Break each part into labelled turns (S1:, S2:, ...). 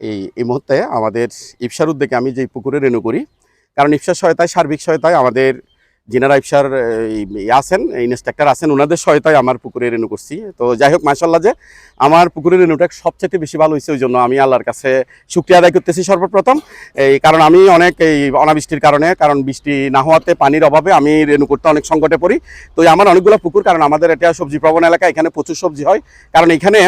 S1: এই এই মুহূর্তে আমাদের ইফসার উদ্যোগে আমি যে পুকুরে রেনু করি, কারণ ইফসার সহায়তায়, সার্বিক সহায়তায় আমাদের যিনারা ইফসার আছেন ইনস্ট্রাক্টর আছেন ওনাদের সহায়তায় আমার পুকুরে রেনু করছি। তো যাই হোক মাসাল্লাহ যে আমার পুকুরে রেনুটা সবচেয়ে বেশি ভালো হয়েছে, ওই জন্য আমি আল্লাহর কাছে শুক্রিয়া আদায় করতেছি সর্বপ্রথম। এই, কারণ আমি অনেক এই অনাবৃষ্টির কারণে, কারণ বৃষ্টি না হওয়াতে পানির অভাবে আমি রেনু করতে অনেক সংকটে পড়ি। তো আমার অনেকগুলো পুকুর, কারণ আমাদের এটা সবজি প্রবণ এলাকা, এখানে প্রচুর সবজি হয়। কারণ এখানে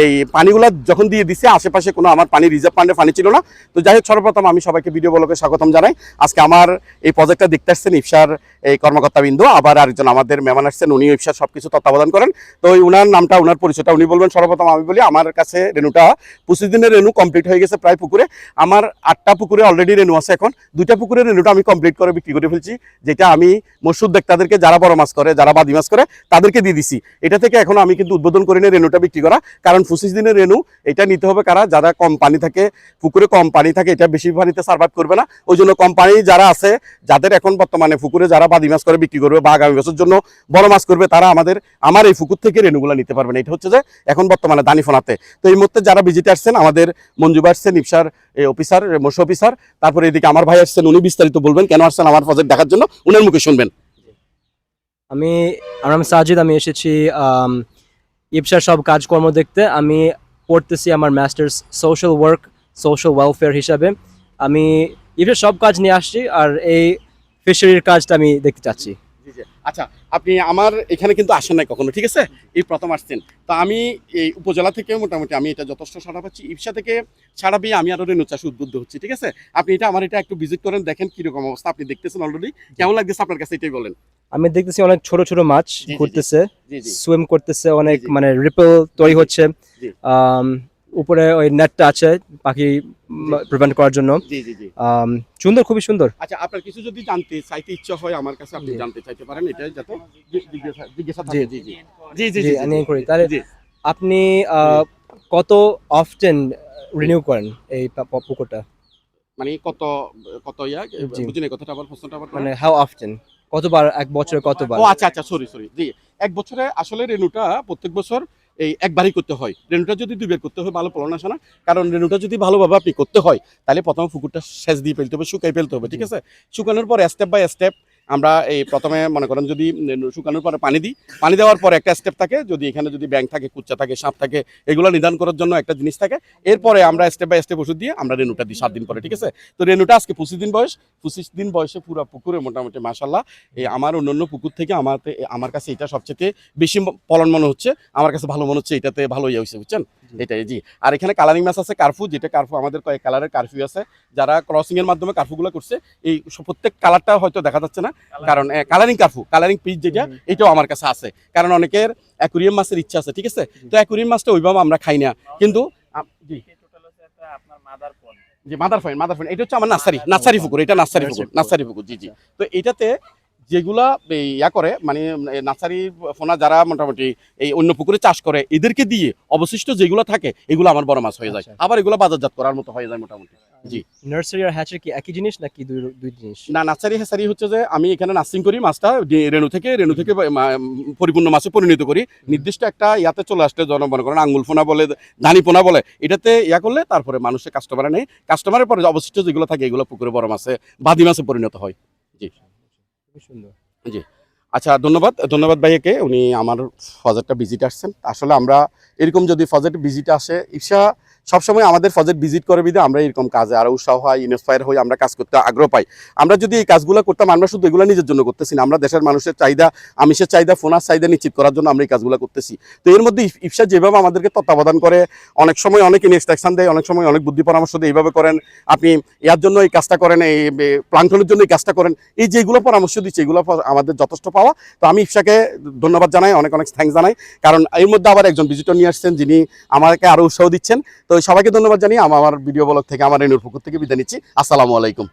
S1: এই পানিগুলো যখন দিয়ে দিছে, আশেপাশে কোনো আমার পানি রিজার্ভ পান্ডে পানি ছিল না। তো যাই হোক, সর্বপ্রথম আমি সবাইকে ভিডিও বলকে স্বাগতম জানাই। আজকে আমার এই প্রজেক্টটা দেখতে আসছেন ইফসার এই কর্মকর্তাবৃন্দ, আবার আরেকজন আমাদের মেহমান আসছেন উনি ইফসার সব কিছু তত্ত্বাবধান করেন। তো উনার নামটা, উনার পরিচয়টা উনি বলবেন। সর্বপ্রথম আমি বলি, আমার কাছে রেনুটা পঁচিশ দিনের রেনু কমপ্লিট হয়ে গেছে প্রায় পুকুরে। আমার আটটা পুকুরে অলরেডি রেনু আছে এখন। দুইটা পুকুরে রেনুটা আমি কমপ্লিট করে বিক্রি করে ফেলছি, যেটা আমি মসুদ তাদেরকে যারা বড় মাছ করে, যারা বাদি মাছ করে, তাদেরকে দিয়ে দিছি। এটা থেকে এখন আমি কিন্তু উদ্বোধন করি না রেনুটা বিক্রি করা। কারণ পঁচিশ দিনের রেনু এটা নিতে হবে কারা? যারা কম পানি থাকে, পুকুরে কম পানি থাকে, এটা বেশি পানিতে সার্ভাইভ করবে না। ওই জন্য কম পানি যারা আছে, যাদের এখন বর্তমানে পুকুরে যারা বাদি মাছ করে বিক্রি করবে বা আগামী বছর জন্য বড় মাছ করবে, তারা আমাদের, আমার এই পুকুর থেকে রেনুগুলো নিতে পারবেন এটা হচ্ছে যে এখন বর্তমানে দানি ফোনাতে তো এই মুহূর্তে যারা ভিজিট আসছেন, আমাদের মঞ্জুবা আসছেন ইপসার অফিসার মৎস্য অফিসার, তারপরে এদিকে আমার ভাই আসছেন, উনি বিস্তারিত বলবেন, কেন আসছেন আমার প্রজেক্ট দেখার জন্য, উনার মুখে শুনবেন।
S2: আমি, আমার নাম সাজিদ, আমি এসেছি ইপসার সব কাজকর্ম দেখতে। আমি পড়তেছি আমার masters social work social welfare হিসাবে। আমি ইপসার সব কাজ নিয়ে আসছি, আর এই ফিশারির কাজটা আমি দেখতে চাচ্ছি।
S1: আচ্ছা আপনি আমার এখানে কিন্তু আসেন নাই কখনো ঠিক আছে? এই প্রথম আসছেন। তো আমি এই উপজেলা থেকে মোটামুটি আমি এটা যথেষ্ট সাড়া পাচ্ছি। ইপসা থেকে ছাড়া পেয়ে আমি আরও রেণু চাষে উদ্বুদ্ধ হচ্ছি ঠিক আছে? আপনি এটা আমার এটা একটু ভিজিট করেন দেখেন কীরকম অবস্থা। আপনি দেখতেছেন অলরেডি কেমন লাগতেছে আপনার কাছে? এটাই বলেন।
S2: আমি দেখতেছি অনেক ছোট ছোট মাছ। ঘুরতেছে সুইম করতেছে অনেক মানে রিপেল তৈরি হচ্ছে। উপরে ওই নেটটা আছে পাখি প্রিভেন্ট করার জন্য।
S1: জি জি জি।
S2: সুন্দর খুবই সুন্দর।
S1: আচ্ছা আপনার কিছু যদি জানতে চাইতে ইচ্ছা হয় আমার কাছে আপনি জানতে চাইতে পারেন এটা যাতে জিজ্ঞাসা জিজ্ঞাসা
S2: জি।
S1: জি জি। জি জি
S2: করি। তাহলে আপনি আহ, কত অফটেন রিনিউ করেন এই পুকুরটা?
S1: মানে কত কত ইয়া। বুঝিনি কথাটা আবার প্রশ্নটা আবার
S2: মানে হাউ অফটেন কতবার এক বছরে কতবার?
S1: ও আচ্ছা আচ্ছা সরি সরি জি এক বছরে আসলে রেনুটা প্রত্যেক বছর এই একবারই করতে হয়। রেনুটা যদি দুইবার করতে হয়, ভালো ফলন আসে না। কারণ রেনুটা যদি ভালোভাবে আপনি করতে হয়, তাহলে প্রথমে পুকুরটা সেচ দিয়ে ফেলতে হবে, শুকাই ফেলতে হবে, ঠিক আছে? শুকানোর পর স্টেপ বাই স্টেপ আমরা এই প্রথমে মনে করেন যদি শুকানোর পরে পানি দিই, পানি দেওয়ার পর একটা স্টেপ থাকে, যদি এখানে যদি ব্যাং থাকে কুচ্চা থাকে, সাপ থাকে, এগুলো নিদান করার জন্য একটা জিনিস থাকে এরপরে আমরা স্টেপ বাই স্টেপ ওষুধ দিয়ে আমরা রেনুটা দিই সাত দিন পরে, ঠিক আছে তো রেনুটা আজকে পঁচিশ দিন বয়স, পঁচিশ দিন বয়সে পুরো পুকুরে মোটামুটি মাসাল্লাহ এই আমার অন্যান্য পুকুর থেকে আমার আমার কাছে এটা সবচেয়ে বেশি ফলন মনে হচ্ছে, আমার কাছে ভালো মনে হচ্ছে, এটাতে ভালো ইয়ে হয়েছে বুঝছেন। এটাই জি। আর এখানে কালারিং মাছ আছে কার্ফু যেটা কার্ফু আমাদের কয়েক কালারের কারফিউ আছে। যারা ক্রসিং এর মাধ্যমে কার্ফুগুলো করছে এই প্রত্যেক কালারটা হয়তো দেখা যাচ্ছে না। কারণ কালারিং কার্ফু কালারিং পিস যেটা এটাও আমার কাছে আছে। কারণ অনেকের অ্যাকুরিয়াম মাছের ইচ্ছা আছে ঠিক আছে? তো অ্যাকুরিয়াম মাছটা ওইভাবে আমরা খাই না। কিন্তু জি। যে মাদার ফাইন মাদার ফাইন এটা হচ্ছে আমার নার্সারি নার্সারি পুকুর এটা নার্সারি পুকুর নার্সারি পুকুর জি জি। তো এটাতে যেগুলা ইয়া করে মানে নার্সারি ফোনা যারা মোটামুটি এই অন্য পুকুরে চাষ করে এদেরকে দিয়ে অবশিষ্ট যেগুলো থাকে এগুলো আমার বড় মাছ হয়ে যায়।
S2: আচ্ছা।
S1: আবার এগুলো বাজারজাত করার মতো হয়ে যায় মোটামুটি। জি।
S2: নার্সারি আর হ্যাচারি কি একই জিনিস নাকি দুই দুই জিনিস?
S1: না নার্সারি হেসারি হচ্ছে যে আমি এখানে নার্সিং করি মাছটা রেণু থেকে রেণু থেকে পরিপূর্ণ মাছে পরিণত করি। নির্দিষ্ট একটা ইয়াতে চলে আসলে জন মনে করেন আঙ্গুল ফোনা বলে ধানি ফোনা বলে এটাতে ইয়া করলে তারপরে মানুষের কাস্টমার নেই। কাস্টমারের পরে অবশিষ্ট যেগুলো থাকে এগুলো পুকুরে বড় মাছে বাদি মাছে পরিণত হয়।
S2: সুন্দর।
S1: আচ্ছা ধন্যবাদ ধন্যবাদ ভাইয়াকে, উনি আমার ফজেটটা ভিজিট আসছেন। আসলে আমরা এরকম যদি ফজেট ভিজিট আসে ঈর্ষা সবসময় আমাদের ফজেট ভিজিট করে বিদে আমরা এরকম কাজে আরও উৎসাহ হয় ইনস্পায়ার হই, আমরা কাজ করতে আগ্রহ পাই। আমরা যদি এই কাজগুলো করতাম, আমরা শুধু এগুলো নিজের জন্য করতেছি আমরা দেশের মানুষের চাহিদা, আমিষের চাহিদা, ফোনার চাহিদা নিশ্চিত করার জন্য আমরা এই কাজগুলো করতেছি। তো এর মধ্যে ইফ- ইফসা যেভাবে আমাদেরকে তত্ত্বাবধান করে, অনেক সময় অনেক ইনস্ট্রাকশন দেয়, অনেক সময় অনেক বুদ্ধি পরামর্শ দেয়, এইভাবে করেন, আপনি এর জন্য এই কাজটা করেন, এই প্লান্টনের জন্য এই কাজটা করেন, এই যেগুলো পরামর্শ দিচ্ছে, এগুলো আমাদের যথেষ্ট পাওয়া। তো আমি ইফসাকে ধন্যবাদ জানাই, অনেক অনেক থ্যাঙ্কস জানাই। কারণ এর মধ্যে আবার একজন ভিজিটর নিয়ে আসছেন, যিনি আমাকে আরও উৎসাহ দিচ্ছেন। তো সবাইকে ধন্যবাদ জানিয়ে আমার ভিডিও ব্লগ থেকে আমার এনুর পুকুর থেকে বিদায় নিচ্ছি। আসসালামু আলাইকুম।